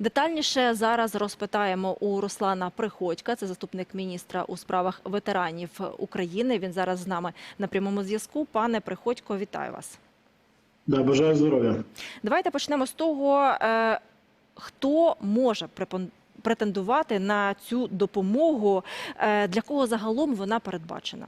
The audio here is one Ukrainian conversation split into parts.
Детальніше зараз розпитаємо у Руслана Приходька, це заступник міністра у справах ветеранів України. Він зараз з нами на прямому зв'язку. Пане Приходько, вітаю вас. Да, бажаю здоров'я. Давайте почнемо з того, е, хто може претендувати на цю допомогу, е, для кого загалом вона передбачена.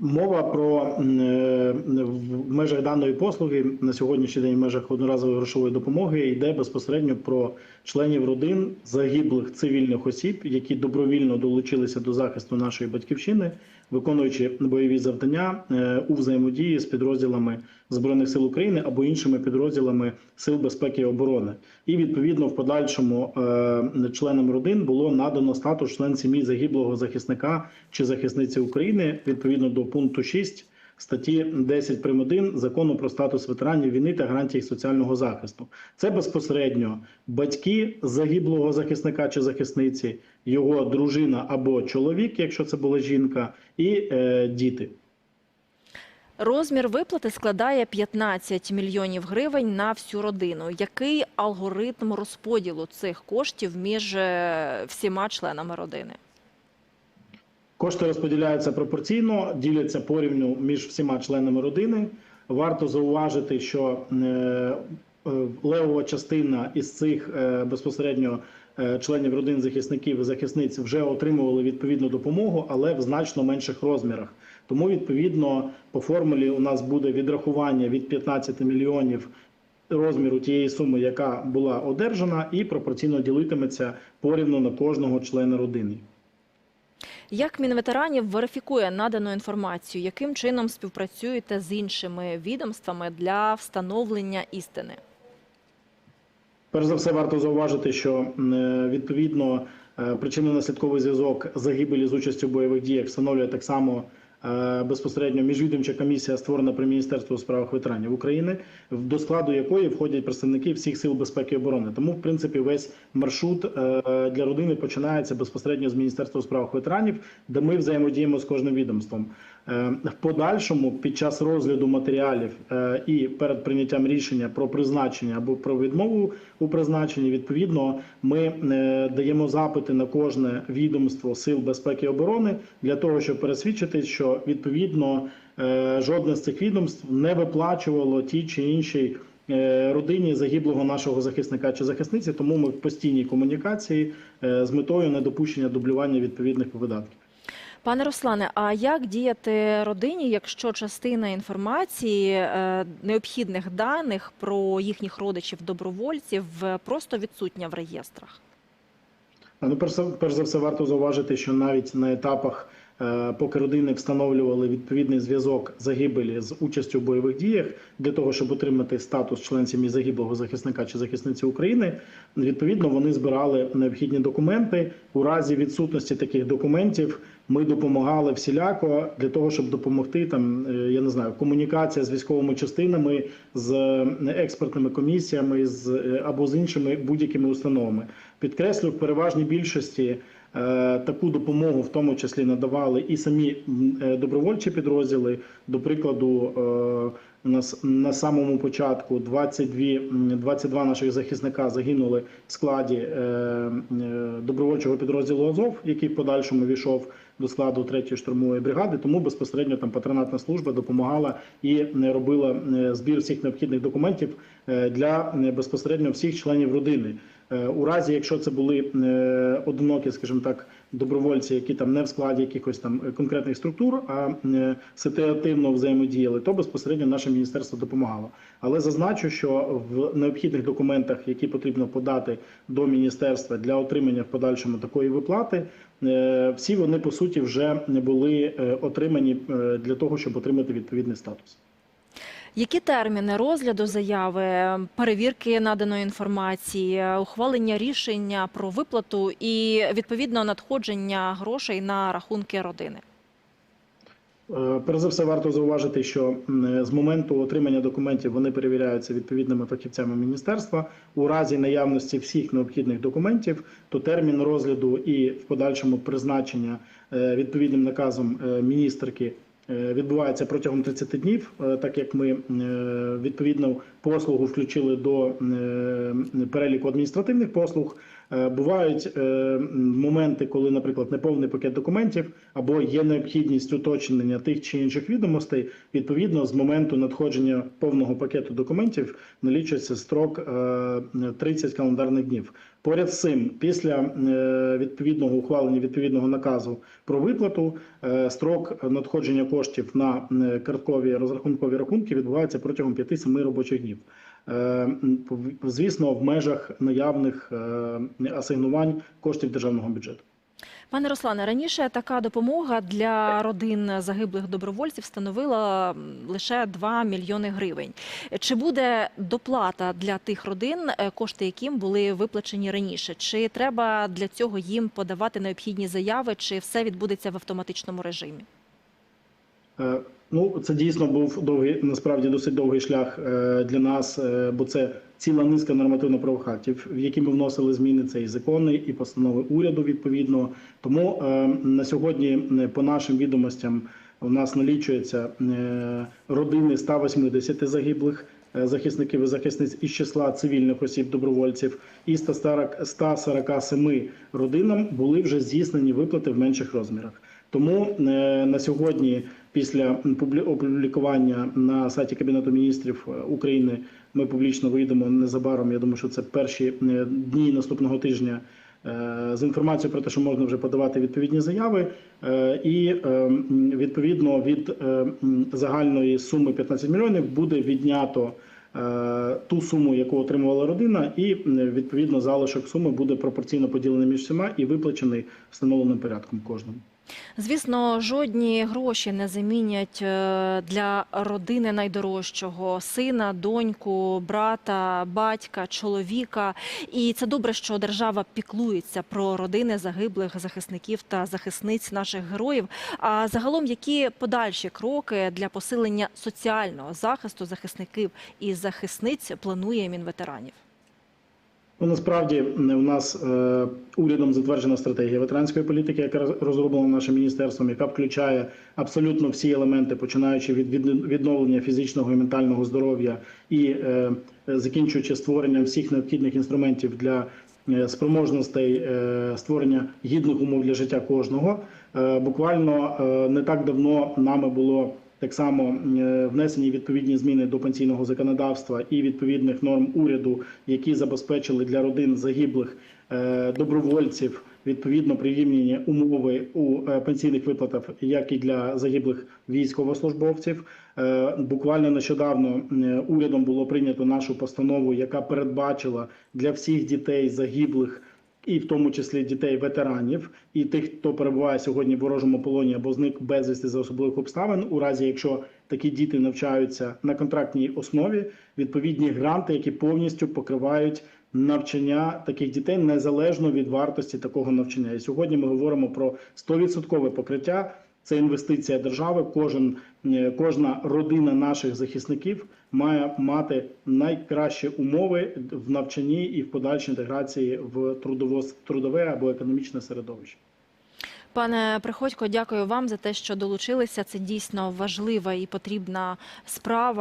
Мова про е, в межах даної послуги на сьогоднішній день в межах одноразової грошової допомоги йде безпосередньо про членів родин загиблих цивільних осіб, які добровільно долучилися до захисту нашої батьківщини, виконуючи бойові завдання е, у взаємодії з підрозділами збройних сил України або іншими підрозділами сил безпеки і оборони. І відповідно в подальшому е, членам родин було надано статус член сім'ї загиблого захисника чи захисниці України відповідно до пункту 6 статті 10 прим. 1 закону про статус ветеранів війни та гарантії соціального захисту. Це безпосередньо батьки загиблого захисника чи захисниці, його дружина або чоловік, якщо це була жінка, і е, діти. Розмір виплати складає 15 мільйонів гривень на всю родину. Який алгоритм розподілу цих коштів між е, всіма членами родини? Кошти розподіляються пропорційно, діляться порівну між всіма членами родини. Варто зауважити, що е, е, левова частина із цих е, безпосередньо членів родин захисників і захисниць вже отримували відповідну допомогу, але в значно менших розмірах. Тому відповідно по формулі у нас буде відрахування від 15 мільйонів розміру тієї суми, яка була одержана, і пропорційно ділитиметься порівну на кожного члена родини. Як Мінветеранів верифікує надану інформацію? Яким чином співпрацюєте з іншими відомствами для встановлення істини? Перш за все, варто зауважити, що е, відповідно е, причинно-наслідковий зв'язок загибелі з участю в бойових діях встановлює так само безпосередньо міжвідомча комісія, створена при Міністерстві у справах ветеранів України, до складу якої входять представники всіх сил безпеки і оборони. Тому, в принципі, весь маршрут е, для родини починається безпосередньо з Міністерства у справах ветеранів, де ми взаємодіємо з кожним відомством. Е, В подальшому, під час розгляду матеріалів е, і перед прийняттям рішення про призначення або про відмову у призначенні, відповідно, ми е, даємо запити на кожне відомство сил безпеки і оборони для того, щоб пересвідчити, що відповідно жодне з цих відомств не виплачувало ті чи іншій родині загиблого нашого захисника чи захисниці. Тому ми в постійній комунікації з метою недопущення дублювання відповідних видатків. Пане Руслане, а як діяти родині, якщо частина інформації, е, необхідних даних про їхніх родичів добровольців е, просто відсутня в реєстрах? Ну, перш, за- все, варто зауважити, що навіть на етапах, поки родини встановлювали відповідний зв'язок загибелі з участю в бойових діях для того, щоб отримати статус член сім'ї загиблого захисника чи захисниці України, відповідно вони збирали необхідні документи. У разі відсутності таких документів ми допомагали всіляко для того, щоб допомогти там, е, я не знаю, комунікація з військовими частинами, з е, експертними комісіями, з е, або з іншими будь-якими установами. Підкреслю, в переважній більшості е, таку допомогу, в тому числі, надавали і самі е, добровольчі підрозділи. До прикладу, е, на самому початку 22, м, 22 наших захисника загинули в складі е, е, добровольчого підрозділу Азов, який в подальшому війшов до складу 3-ї штурмової бригади. Тому безпосередньо там патронатна служба допомагала і е, робила е, збір всіх необхідних документів е, для е, безпосередньо всіх членів родини. Е, У разі, якщо це були е, одинокі, скажімо так, добровольці, які там не в складі якихось там е, конкретних структур, а ситуативно взаємодіяли, то безпосередньо наше міністерство допомагало. Але зазначу, що в необхідних документах, які потрібно подати до міністерства для отримання в подальшому такої виплати, всі вони по суті вже не були отримані для того, щоб отримати відповідний статус. Які терміни розгляду заяви, перевірки наданої інформації, ухвалення рішення про виплату і відповідно надходження грошей на рахунки родини? Е, Перш за все, варто зауважити, що з моменту отримання документів вони перевіряються відповідними фахівцями міністерства. У разі наявності всіх необхідних документів, то термін розгляду і в подальшому призначення е, відповідним наказом е, міністерки відбувається протягом 30 днів, е, так як ми е, відповідно послугу включили до е, переліку адміністративних послуг. Е, Бувають е, моменти, коли, наприклад, неповний пакет документів або є необхідність уточнення тих чи інших відомостей. Відповідно, з моменту надходження повного пакету документів налічується строк е, 30 календарних днів. Поряд з цим, після е, відповідного ухвалення відповідного наказу про виплату, е, строк надходження коштів на е, карткові розрахункові рахунки відбувається протягом 5-7 робочих днів. Звісно, в межах наявних асигнувань коштів державного бюджету. Пане Руслане, раніше така допомога для родин загиблих добровольців становила лише 2 мільйони гривень. Чи буде доплата для тих родин, е, кошти яким були виплачені раніше? Чи треба для цього їм подавати необхідні заяви, чи все відбудеться в автоматичному режимі? Е, Ну, це дійсно був довгий, насправді досить довгий шлях е, для нас, бо це ціла низка нормативно-правових актів, в які ми вносили зміни. Це і закони, і постанови уряду відповідно. Тому е, на сьогодні, е, по нашим відомостям, у нас налічується е, родини 180 загиблих захисників і захисниць із числа цивільних осіб добровольців, і 140 147 родинам були вже здійснені виплати в менших розмірах. Тому на сьогодні, після публі- опублікування на сайті Кабінету міністрів е, України, ми публічно вийдемо незабаром. Я думаю, що це перші е, дні наступного тижня е, з інформацією про те, що можна вже подавати відповідні заяви, і відповідно від загальної суми 15 мільйонів буде віднято. Ту суму, яку отримувала родина, і відповідно залишок суми буде пропорційно поділений між всіма і виплачений встановленим порядком кожному. Звісно, жодні гроші не замінять е, для родини найдорожчого сина, доньку, брата, батька, чоловіка. І це добре, що держава піклується про родини загиблих захисників та захисниць наших героїв. А загалом, які подальші кроки для посилення соціального захисту захисників і захисниць планує Мінветеранів? Ну, насправді у нас е, урядом затверджена стратегія ветеранської політики, яка розроблена нашим міністерством, яка включає абсолютно всі елементи, починаючи від від- відновлення фізичного і ментального здоров'я і е, закінчуючи створенням всіх необхідних інструментів для е, спроможностей е, створення гідних умов для життя кожного. Е, Буквально не так давно нами було так само е, внесені відповідні зміни до пенсійного законодавства і відповідних норм уряду, які забезпечили для родин загиблих е, добровольців відповідно прирівняні умови у е, пенсійних виплатах, як і для загиблих військовослужбовців. Буквально нещодавно урядом було прийнято нашу постанову, яка передбачила для всіх дітей загиблих і в тому числі дітей ветеранів і тих, хто перебуває сьогодні в ворожому полоні або зник безвісти за особливих обставин, у разі якщо такі діти навчаються на контрактній основі, відповідні гранти, які повністю покривають навчання таких дітей незалежно від вартості такого навчання. І сьогодні ми говоримо про 100% покриття. Це інвестиція держави. Кожен е, кожна родина наших захисників має мати найкращі умови в навчанні і в подальшій інтеграції в трудово трудове або економічне середовище. Пане Приходько, дякую вам за те, що долучилися. Це дійсно важлива і потрібна справа.